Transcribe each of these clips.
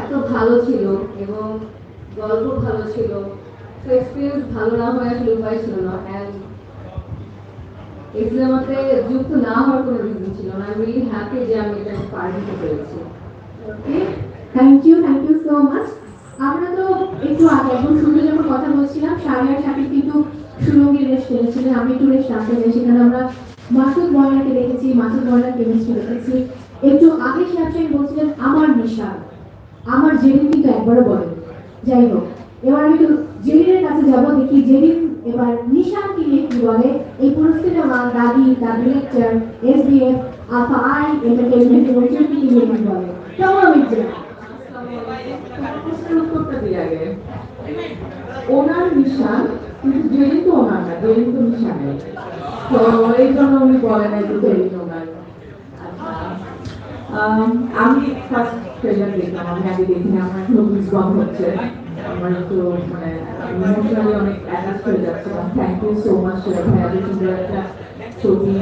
এত ভালো ছিল এবং গল্প ভালো ছিল এক্সপিরিয়েন্স ভালো না হয়ে আসলে উপায় ছিল না অ্যান্ড এই যুক্ত না হওয়ার কোনো রিজন ছিল না আমি হ্যাপি যে আমি এটা পার পেরেছি okay thank you thank you so much আমরা তো একটু আগে একদম শুরুতে যখন কথা বলছিলাম আট সাথে কিন্তু সুরঙ্গি রেস্ট টেনেছিলেন আমি একটু রেস্ট টানতে চাই সেখানে আমরা মাসুদ ময়নাকে দেখেছি, মাসুদ ময়নার কেমিস্ট্রি দেখেছি। একটু আগে সাহেব বলছিলেন, আমার নেশা, আমার জেরিন কিন্তু একবারও বলে যাই হোক, এবার আমি একটু জেরিনের কাছে যাব, দেখি জেরিন এবার নিশানকে নিয়ে কি বলে। এই পুরো সিনেমা দাদি, তার director S B F alpha I entertainment এবং নিয়ে কি বলে? মির্জা প্রশ্নের ওনার নিশান, কিন্তু জেরিন তো ওনার না জেরিন তো নিশানের। তো এই জন্য উনি বলে নাই যে জেরিন ওনার। আচ্ছা। আমি ফার্স্ট ট্রেলার দেখলাম, আমি আগে দেখিনি, আমার এখনও গুজবাম হচ্ছে। আমার একটু মানে ইমোশনালি অনেক অ্যাটাচ হয়ে যাচ্ছিলাম থ্যাংক ইউ সো মাচ ভাইয়া যে সুন্দর একটা ছবি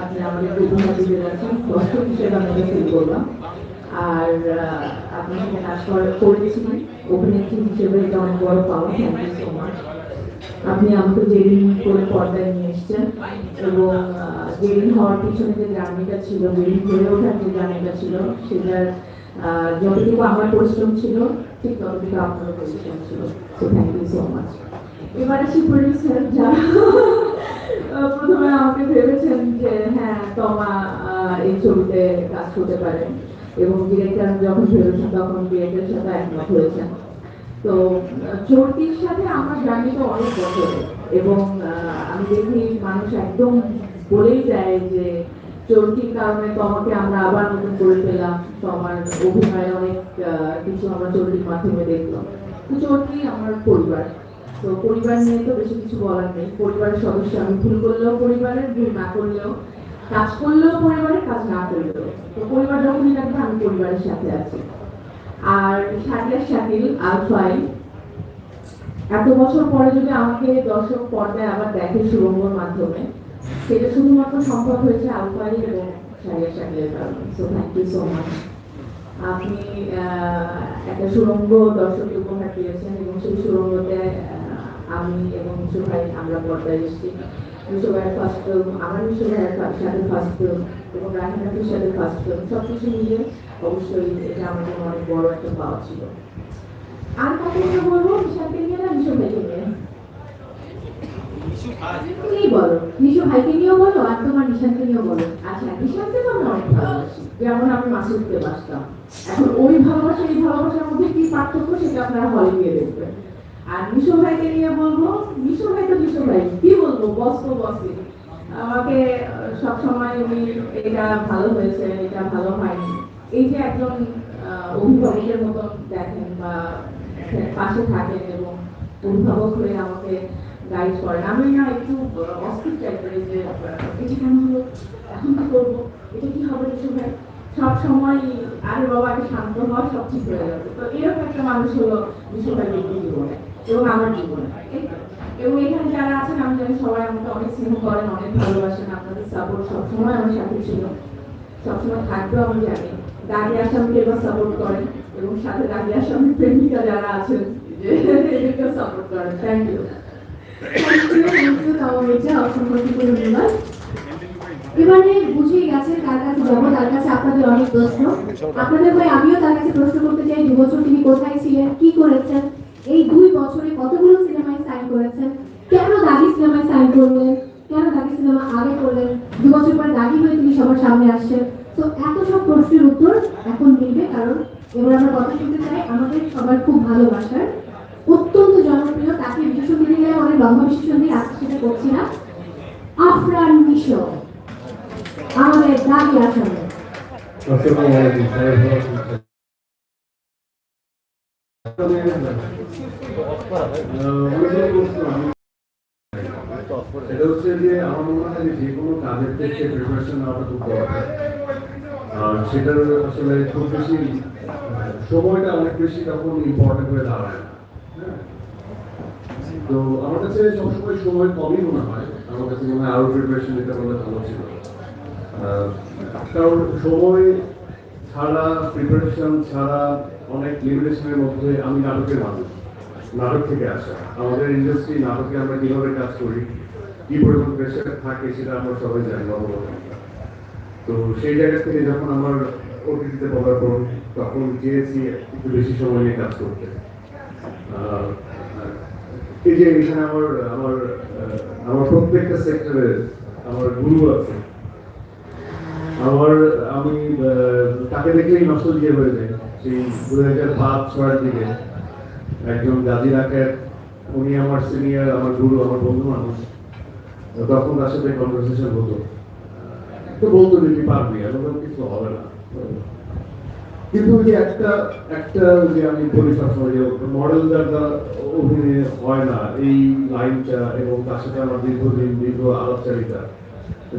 আপনি আমাদের উপহার দিতে যাচ্ছেন। দর্শক হিসেবে আমি ফিল করলাম। আর আহ, আপনার সাথে কাজ করা- করেছি অভিনেত্রী হিসেবে এটা অনেক বড় পাওয়া থ্যাংক ইউ সো মাচ আপনি আমাকে জেরিন করে পর্দায় নিয়ে এসছেন এবং জেরিন হওয়ার পিছনে যে জার্নিটা ছিল জেরিন হয়ে ওঠার যে জার্নিটা ছিল সেটার যতটুকু আমার পরিশ্রম ছিল ঠিক ততটুকু আপনারও পরিশ্রম ছিল। So thank you so much এবার আসি প্রডিউসার যারা প্রথমে আমাকে ভেবেছেন যে হ্যাঁ তমা এই ছবিতে কাজ করতে পারে। এবং ডিরেক্টর যখন ভেবেছেন তখন ডিরেক্টরের সাথে একমত হয়েছেন তো, চর্তির সাথে আমার জার্নিটা অনেক বছর এবং আমি দেখি মানুষ একদম বলেই যায় যে চর্তির কারণে তোমাকে আমরা আবার নতুন করে পেলাম। তো আমার অভিনয়ে অনেক কিছু আমরা চর্তির মাধ্যমে দেখলাম। তো চর্তি আমার পরিবার। তো পরিবার নিয়ে তো বেশি কিছু বলার নেই। পরিবারের সদস্য আমি ভুল করলেও পরিবারের, ভুল না করলেও কাজ করলেও পরিবারের কাজ না করলেও। তো পরিবার যখনই থাকবে, আমি পরিবারের সাথে আছি। আর শাকিলা, শাকিল আলফাই এত বছর পরে যদি আমাকে দর্শক পর্দায় আবার দেখে সুরঙ্গর মাধ্যমে, সেটা শুধুমাত্র সম্ভব হয়েছে আলফাই এবং শাকিলা, শাকিলের কারণে। So thank you so much আপনি একটা সুরঙ্গ দর্শককে উপহার দিয়েছেন এবং সেই সুরঙ্গতে আমি এবং মিশু ভাই আমরা পর্দায় এসেছি। মিশু ফার্স্ট ফিল্ম আমার মিশু সাথে ফার্স্ট ফিল্ম এবং রাহিন আফির সাথে ফার্স্ট ফিল্ম সব কিছু মিলিয়ে অবশ্যই এটা জন্য অনেক বড় একটা পাওয়া ছিল। আর কাকে নিয়ে বলব? মিশাকে নিয়ে না মিশু ভাইকে নিয়ে? নিয়েও বলো আর তোমার নিশানকে নিয়েও বলো। আচ্ছা নিশানকে তো যেমন আমি মাসুদকে বাসতাম। এখন ওই ভালোবাসা, এই ভালোবাসার মধ্যে কি পার্থক্য সেটা আপনারা হলে গিয়ে দেখবেন। আর মিশো ভাইকে নিয়ে বলব মিশো ভাই তো মিশো ভাই, কি বলব বস তো বসই আমাকে সবসময় উনি এটা ভালো হয়েছে এটা ভালো হয়নি। এই যে একজন অভিভাবকের মতন দেখেন বা পাশে থাকেন এবং অভিভাবক হয়ে আমাকে গাইড করেন। আমি না একটু অস্থির টাইপের যে এটা কেন হলো এখন কি করব? এটা কি হবে মিশো ভাই? সব সময় আরে বাবা একটা শান্ত হওয়া সব ঠিক হয়ে যাবে। তো এরকম একটা মানুষ হলো মিশো ভাই ব্যক্তি জীবনে। এবং আমার জীবনে। এবং এখানে যারা আছেন, আমি জানি সবাই আমাকে অনেক স্নেহ করেন, অনেক ভালোবাসেন, আপনাদের সাপোর্ট সবসময় আমার সাথে ছিল। সবসময় থাকবেও আমি জানি। দাঁড়িয়ে আসামকে এবার সাপোর্ট করেন এবং সাথে দাঁড়িয়ে আসামের প্রেমিকা যারা আছেন আপনাদের আপনাদের ভাই, আমিও তার কাছে প্রশ্ন করতে চাই দু বছর তিনি কোথায় ছিলেন, কি করেছেন? এই দুই বছরে কতগুলো সিনেমায় সাইন করেছেন? কেন দাগি সিনেমায় সাইন করলেন? কেন দাগি সিনেমা আগে করলেন? দু বছর পরে দাগি হয়ে তিনি সবার সামনে আসছেন। তো এত সব প্রশ্নের উত্তর এখন মিলবে, কারণ এবার আমরা কথা শুনতে চাই আমাদের সবার খুব ভালোবাসার। অত্যন্ত জনপ্রিয়, তাকে বিশেষণ দিলে অনেক লম্বা বিশেষণ দিয়ে আজকে সেটা করছি না। আফরান মিশর আমাদের দাবি আসামে যে কোনো কাজের ক্ষেত্রে প্রিপারেশন নেওয়াটা সেটার আসলে খুব বেশি সময়টা অনেক বেশি তখন ইম্পর্টেন্ট হয়ে দাঁড়ায়? তো আমার কাছে সবসময় সময় কমই মনে হয় আমার কাছে মনে হয় আরও প্রিপারেশন নিতে পারলে ভালো ছিল কারণ সময় ছাড়া প্রিপারেশন ছাড়া অনেক লিমিটেশনের মধ্যে আমি নাটকের মানুষ। নাটক থেকে আসা। আমাদের ইন্ডাস্ট্রি নাটকে আমরা কীভাবে কাজ করি, কি পরিমাণ প্রেশার থাকে সেটা আমরা সবাই জানি, অবগত। তো সেই জায়গা থেকে যখন আমার ওটিটিতে পদার্পণ তখন চেয়েছি একটু বেশি সময় নিয়ে কাজ করতে। এই যে এখানে আমার আমার আমার প্রত্যেকটা সেক্টরে আমার গুরু আছে আমার, আমি তাকে নষ্ট দিয়ে হয়ে যায়। সেই দু হাজার পাঁচ ছয়ের দিকে। একজন গাজী রাখের উনি আমার সিনিয়র আমার গুরু, আমার বন্ধু মানুষ। তখন তার সাথে কনভারসেশন হতো। তো বলতো যে, তুই পারবি আমি কিছু হবে না। কিন্তু যে একটা একটা যে আমি বলি সবসময় যে মডেল দ্বারা অভিনয় হয় না। এই লাইনটা এবং তার সাথে আমার দীর্ঘদিন দীর্ঘ আলাপচারিতা।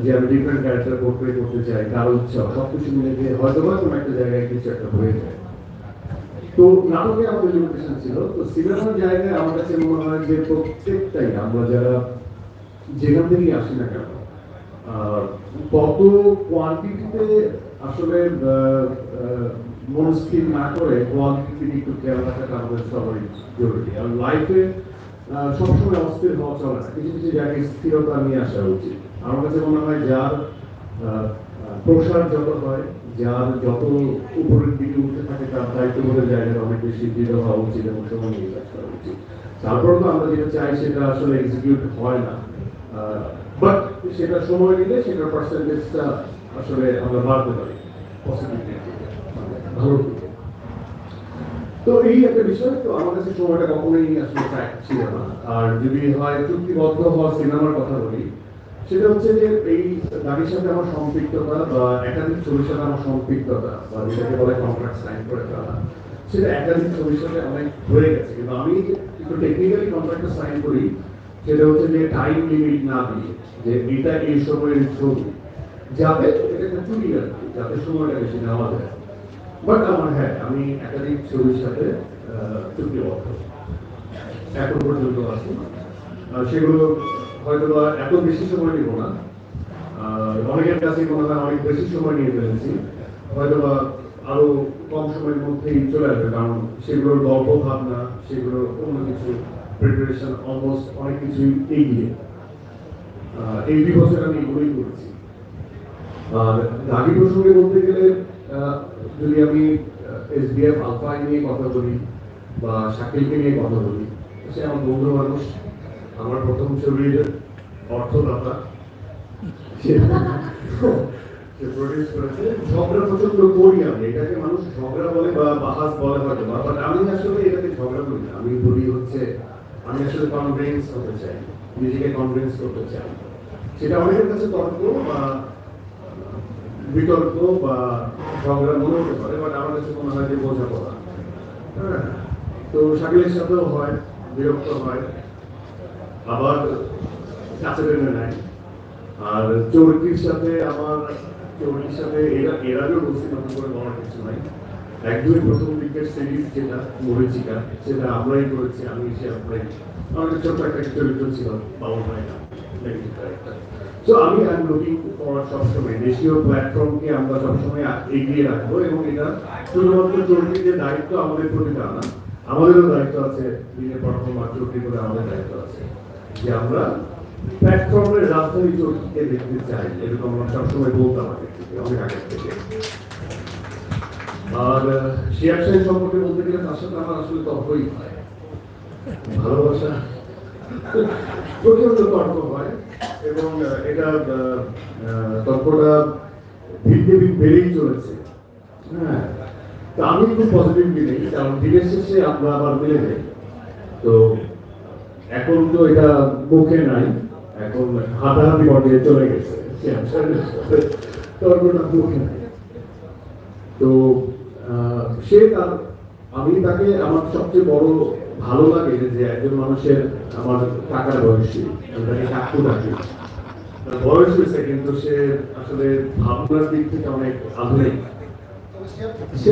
যে আমি ডিফারেন্ট ক্যারেক্টার পোর্ট্রে করতে চাই কারও ইচ্ছা, সবকিছু মিলে যে হয়তো বা কোনো একটা জায়গায় কিছু একটা হয়ে যায়। তো নাটকে আমাদের লিমিটেশন ছিল, তো সিনেমার জায়গায় আমার কাছে মনে হয় যে প্রত্যেকটাই আমরা যারা যেখান থেকেই আসি না কেন কত কোয়ান্টিটিতে আসলে মনস্থির না করে কোয়ান্টিটি একটু খেয়াল রাখাটা আমাদের সবারই জরুরি। আর লাইফে সবসময় অস্থির হওয়া চলে না, কিছু কিছু জায়গায় স্থিরতা নিয়ে আসা উচিত। আমার কাছে মনে হয় যার প্রসার যত হয়, যার যত উপরের দিকে উঠতে থাকে, তার দায়িত্ববোধের জায়গাটা অনেক বেশি দৃঢ় হওয়া উচিত এবং সময় নিয়ে কাজ করা উচিত। তারপর তো আমরা যেটা চাই, সেটা আসলে এক্সিকিউট হয় না। বাট সেটা সময় নিলে সেটার পার্সেন্টেজটা আসলে আমরা বাড়তে পারি। তো। এই একটা বিষয়, তো আমার কাছে সময়টা কখনোই আসলে ছিল না। আর যদি হয়, চুক্তিবদ্ধ হওয়া সিনেমার কথা বলি সেটা হচ্ছে যে এই গাড়ির সাথে আমার সম্পৃক্ততা বা একাধিক ছবির সাথে আমার সম্পৃক্ততা বা যেটাকে বলে কন্ট্রাক্ট সাইন করে ফেলা সেটা একাধিক ছবির সাথে অনেক হয়ে গেছে। কিন্তু আমি একটু টেকনিক্যালি কন্ট্রাক্টটা সাইন করি সেটা হচ্ছে যে টাইম লিমিট না দিয়ে যে এটা এই সময়ের ছবি যাবে এটা চুরি আর যাতে সময়টা বেশি নেওয়া যায়। বাট আমার হ্যাঁ আমি একাধিক ছবির সাথে চুক্তিবদ্ধ। এখন পর্যন্ত আহ, সেগুলো হয়তো বা এত বেশি সময় নিব না। অনেকের কাছে হয় অনেক বেশি সময় নিয়ে ফেলেছি। হয়তো বা আরও কম সময়ের মধ্যেই চলে আসবে, কারণ সেগুলোর গল্প ভাবনা সেগুলোর অন্য কিছু প্রিপারেশন অলমোস্ট অনেক কিছুই এগিয়ে। এই দুই বছর আমি এগুলোই করেছি। আর দাবি প্রসঙ্গে বলতে গেলে যদি আমি এস এসবিএফ আলফা নিয়ে কথা বলি বা শাকিলকে নিয়ে কথা বলি, সে আমার বন্ধু মানুষ। আমার প্রথম ছবির অর্থদাতা। সে ঝগড়া প্রচণ্ড করি আমি। এটাকে মানুষ ঝগড়া বলে বা বাহাস বলে হয়তো বা আমি আসলে এটাকে ঝগড়া করি না। আমি বলি হচ্ছে, আমি আসলে কনভিন্স হতে চাই। নিজেকে কনভিন্স করতে চাই। সেটা অনেকের কাছে তর্ক বা বিতর্ক বা ঝগড়া মনে হতে পারে বাট আমার কাছে মনে হয় যে বোঝাপড়া। হ্যাঁ। তো শাকিলের সাথেও হয়, বিরক্ত হয়। আবার কাছে টেনে নেয় আর চৌরকির সাথে আমার চৌরকির সাথে এরা, এর বলছি করে বলার কিছু নাই। একদমই প্রথম দিকের সিরিজ যেটা মরিচিকা সেটা আমরাই করেছি, আমি এসে আমরাই। আমাদের ছোট্ট একটা চরিত্র ছিল, বাবুল ভাই সো আমি আই লুকিং ফর সবসময়, দেশীয় প্ল্যাটফর্মকে আমরা সবসময় এগিয়ে রাখব এবং এটা শুধুমাত্র দায়িত্ব আমাদের প্রতি তা না, আমাদেরও দায়িত্ব আছে দিনের করে আমাদের দায়িত্ব আছে। যে আমরা? প্ল্যাটফর্মের রাজধানী চরিত্রকে দেখতে চাই, এরকম আমরা সবসময় বলতাম আগে অনেক আগে থেকে। আর শেয়ার সাইন সম্পর্কে বলতে গেলে তার সাথে আমার আসলে তর্কই হয়। ভালোবাসা প্রচণ্ড তর্ক হয়, এবং এটা তর্কটা ভিত্তি ভিত বেড়েই চলেছে। হ্যাঁ তা আমি খুব পজিটিভলি নেই কারণ দিনের শেষে আমরা আবার মিলে যাই। তো এখন তো এটা মুখে নাই, এখন হাতাহাতি পর্যায়ে চলে গেছে। নাই। তো সে তার, আমি তাকে, আমার সবচেয়ে বড় ভালো লাগে যে একজন মানুষের আমার টাকার বয়সী, আমি তাকে কাকু ডাকি। বয়স হয়েছে, কিন্তু সে আসলে ভাবনার দিক থেকে অনেক আধুনিক। সে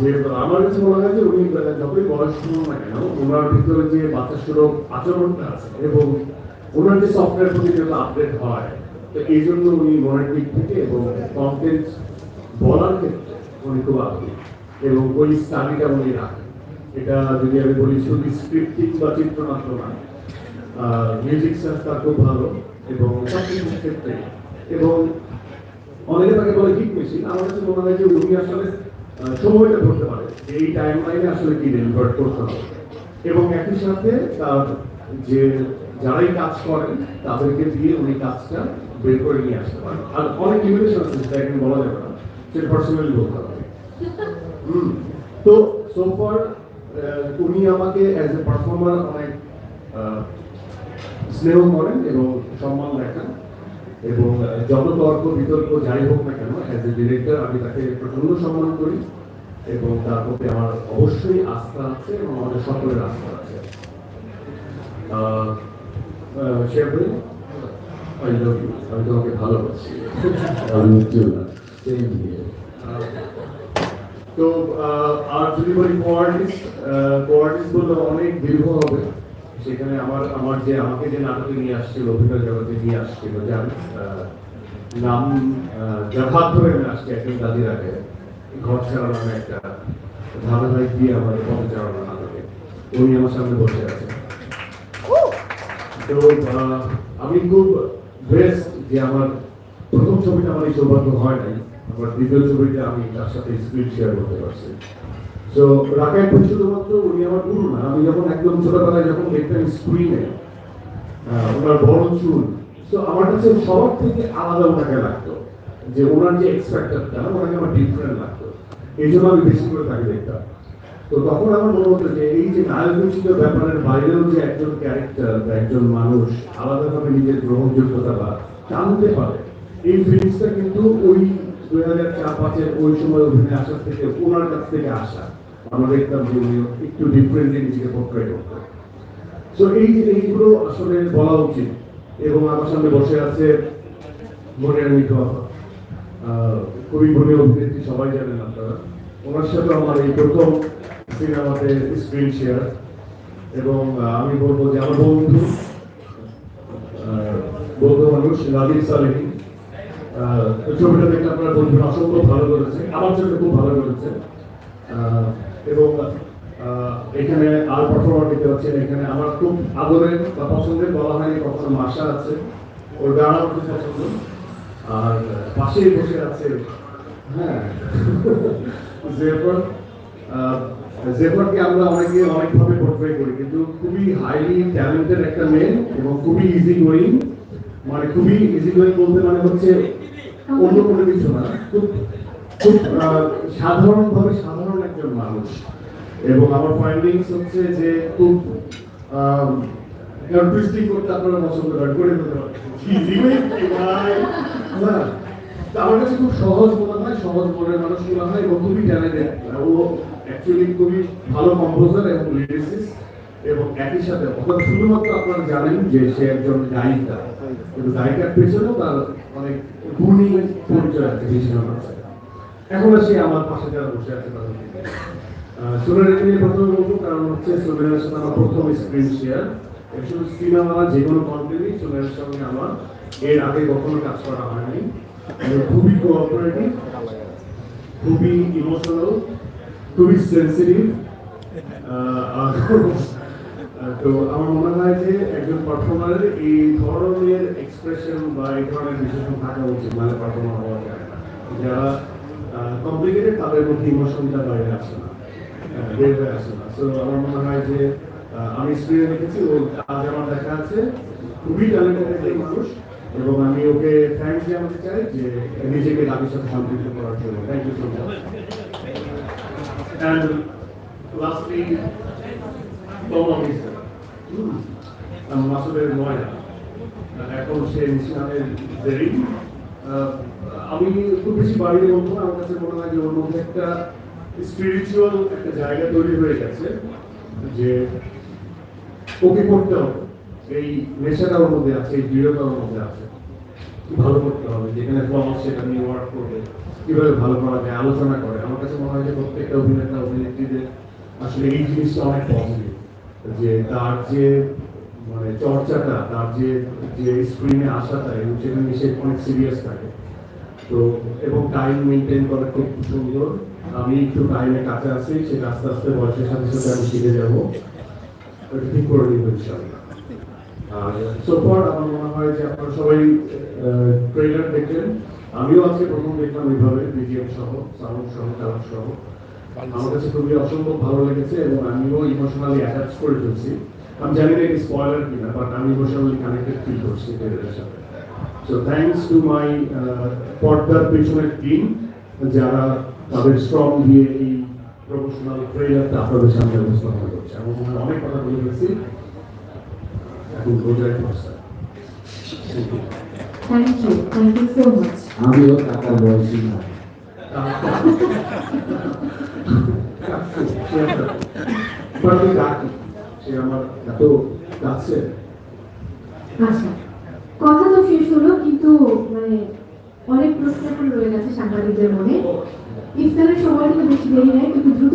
যে আমার কাছে মনে হয় যে উনি যতই বয়স শুনুন না কেন, ওনার ভিতরে যে বাচ্চা সুলভ আচরণটা আছে এবং ওনার যে সফটওয়্যার প্রতি যেগুলো আপডেট হয়, তো এই জন্য উনি মনের দিক থেকে এবং কন্টেন্ট বলার ক্ষেত্রে উনি খুব আগ্রহী এবং ওই স্টাডিটা উনি রাখেন। এটা যদি আমি বলি, শুধু স্ক্রিপ্টিং বা চিত্রনাট্য না মিউজিক সেন্স তার খুব ভালো এবং সব কিছুর ক্ষেত্রে। এবং অনেকে তাকে বলে হিট মেশিন আমার কাছে মনে হয় যে উনি আসলে সময়টা ধরতে পারে এই টাইম লাইনে আসলে কি ডেলিভার করতে হবে। এবং একই সাথে তার যে যারাই কাজ করেন, তাদেরকে দিয়ে উনি কাজটা বের করে নিয়ে আসতে পারেন। আর অনেক লিমিটেশন আছে যেটা এখানে বলা যাবে না সেটা পার্সোনালি বলতে হবে। হুম। তো সোফার উনি আমাকে অ্যাজ এ পারফর্মার অনেক স্নেহ করেন এবং সম্মান দেখান। এবং যত তর্ক বিতর্ক যাই হোক না কেন অ্যাজ এ ডিরেক্টর আমি তাকে প্রচণ্ড সম্মান করি এবং তার প্রতি আমার অবশ্যই আস্থা আছে এবং আমাদের সকলের আস্থা আছে। আমি তোমাকে ভালোবাসি। তো আর যদি বলি কোয়ার্টিস্ট কোয়ার্টিস্ট বললে অনেক দীর্ঘ হবে। সেখানে আমার আমার যে আমাকে যে নাটকে নিয়ে আসছিল অভিনয় জগতে নিয়ে আসছিল যার আহ, নাম ধরে আমি আসছি একজন দাদিরাকে ঘর ছাড়া নামে একটা ধারাবাহিক দিয়ে আমার পথে চালানো নাটকে। উনি আমার সামনে বসে আছেন। তো আমি খুব বেস্ট যে আমার প্রথম ছবিটা আমার এই সৌভাগ্য হয় নাই আমার দ্বিতীয় ছবিটা আমি তার সাথে স্ক্রিন শেয়ার করতে পারছি। তো রাকায় ভাই শুধুমাত্র উনি আমার গুরু না। আমি যখন একদম ছোটবেলায় যখন দেখতাম স্ক্রিনে ওনার বড় চুল, তো আমার কাছে সবার থেকে আলাদা ওনাকে লাগতো। যে ওনার যে এক্সপেক্টারটা ওনাকে আমার ডিফারেন্ট লাগতো। এই জন্য আমি বেশি করে তাকে দেখতাম। তো তখন আমার মনে হতো যে এই যে নায়ক ব্যাপারের বাইরেও যে একজন ক্যারেক্টার বা একজন মানুষ আলাদাভাবে নিজের গ্রহণযোগ্যতা বা টানতে পারে, এই ফিলিংসটা কিন্তু ওই দুই হাজার চার পাঁচের ওই সময় অভিনয় আসার থেকে ওনার কাছ থেকে আসা। উনি একটু ডিফারেন্টলি নিজেকে পোর্ট্রে করতেন। তো এই এইগুলো আসলে বলা উচিত। এবং আমার সামনে বসে আছে আপা। আহ, খুবই গুণী অভিনেত্রী সবাই জানেন আপনারা। ওনার সাথে আমার এই প্রথম সিনেমাতে স্ক্রিন শেয়ার এবং আমি বলব যে আমার বন্ধু বন্ধু মানুষ সালেহি। আহ, ছবিটা দেখে আপনার বন্ধুরা অসংখ্য ভালো করেছে। আমার জন্য খুব ভালো করেছে। এবং এখানে আর পারফর্মার দেখতে পাচ্ছেন, এখানে আমার খুব আদরের বা পছন্দের বলা হয়নি কখনো মাসা আছে, ওর গান আমার খুব পছন্দ। আর পাশেই বসে আছে হ্যাঁ জেফার। জেফারকে আমরা অনেকে অনেকভাবে পোর্ট্রে করি, কিন্তু খুবই হাইলি ট্যালেন্টেড একটা মেয়ে এবং খুবই ইজি গোয়িং মানে খুবই ইজি গোয়িং বলতে মানে হচ্ছে অন্য কোনো কিছু না, খুব খুব সাধারণভাবে সাধারণ একজন মানুষ। এবং আমার ফাইন্ডিংস হচ্ছে যে খুব টুইস্টিং করতে আপনারা পছন্দ করেন, করে আমার কাছে খুব সহজ মনে হয়, সহজ মনের মানুষ মনে হয়, এবং খুবই ট্যালেন্টেড ও অ্যাকচুয়ালি খুবই ভালো কম্পোজার এবং লিরিসিস্ট এবং একই সাথে অর্থাৎ শুধুমাত্র আপনারা জানেন যে সে একজন গায়িকা। কিন্তু গায়িকার পেছনেও তার অনেক গুণী পরিচয় আছে আছে। এখন সে আমার পাশে যারা বসে আছে তাদের থেকে নিয়ে প্রথমে বলব, কারণ হচ্ছে সোনারের সাথে আমার প্রথম স্ক্রিন শেয়ার শুধু সিনেমা যে কোনো কন্টেন্টই সোনারের সঙ্গে আমার এর আগে কখনো কাজ করা হয়নি। খুবই কোঅপারেটিভ খুবই ইমোশনাল খুবই সেন্সিটিভ তো আমার মনে হয় যে একজন পারফর্মারের এই ধরনের এক্সপ্রেশন বা এই ধরনের বিশেষণ থাকা উচিত মানে পারফর্মার হওয়া যায় না। যারা কমপ্লিকেটেড তাদের মধ্যে ইমোশনটা বাইরে আসে না। বের হয়ে আসে না। তো আমার মনে হয় যে আমি স্ক্রিনে দেখেছি ও আজ আমার দেখা আছে। খুবই ট্যালেন্টেড একজন মানুষ এবং আমি ওকে থ্যাংকস জানাতে চাই যে নিজেকে দাবির সাথে সম্পৃক্ত করার জন্য। Thank you so much and lastly Toma mister মাসুদের ময়না এখন সে নিশানের দেরি। আহ, আমি খুব বেশি বাড়ির বলব আমার কাছে মনে হয় যে ওর মধ্যে একটা স্পিরিচুয়াল একটা জায়গা তৈরি হয়ে গেছে যে ওকে করতে হবে। এই নেশাটা ওর মধ্যে আছে, এই দৃঢ়তা ওর মধ্যে আছে। ভালো করতে হবে, যেখানে ফল সেটা নিয়ে ওয়ার্ক করবে, কীভাবে ভালো করা যায়, আলোচনা করে। আমার কাছে মনে হয় যে প্রত্যেকটা অভিনেতা, অভিনেত্রীদের আসলে এই জিনিসটা অনেক পজিটিভ যে তার যে মানে চর্চাটা, তার যে যে স্ক্রিনে আসাটা এবং সেখানে সে অনেক সিরিয়াস থাকে। তো, এবং টাইম মেনটেন করা খুব সুন্দর। আমি একটু টাইমে কাছে আছি সেটা আস্তে আস্তে বয়সের সাথে সাথে আমি শিখে যাব। ওটা ঠিক করে নিব ইনশাআল্লাহ। আর সোফার আমার মনে হয় যে আপনারা সবাই ট্রেলার দেখলেন। আমিও আজকে প্রথম দেখলাম এইভাবে বিজিএম সহ সাউন্ড সহ কালার সহ। আমার কাছে খুবই অসম্ভব ভালো লেগেছে এবং আমিও ইমোশনালি অ্যাটাচ করে ফেলছি আমি জানি না এটি স্পয়লার কিনা বাট আমি ইমোশনালি কানেক্টেড ফিল করছি ট্রেলারের সাথে। সো থ্যাঙ্কস টু মাই পর্দার পেছনের টিম যারা তাদের শ্রম দিয়ে এই প্রফেশনাল ট্রেলারটা আপনাদের সামনে উপস্থাপন করছে। হয় অনেক কথা বলে গেছি এখন সো মাচ আমিও টাকার বয়সী না। সে আমার এত কাছে আচ্ছা। কথা তো শেষ হলো, কিন্তু মানে অনেক প্রশ্ন এখন রয়ে গেছে সাংবাদিকদের মনে। ইফতারের সময় কিন্তু বেশি দেরি নেয় কিন্তু দ্রুত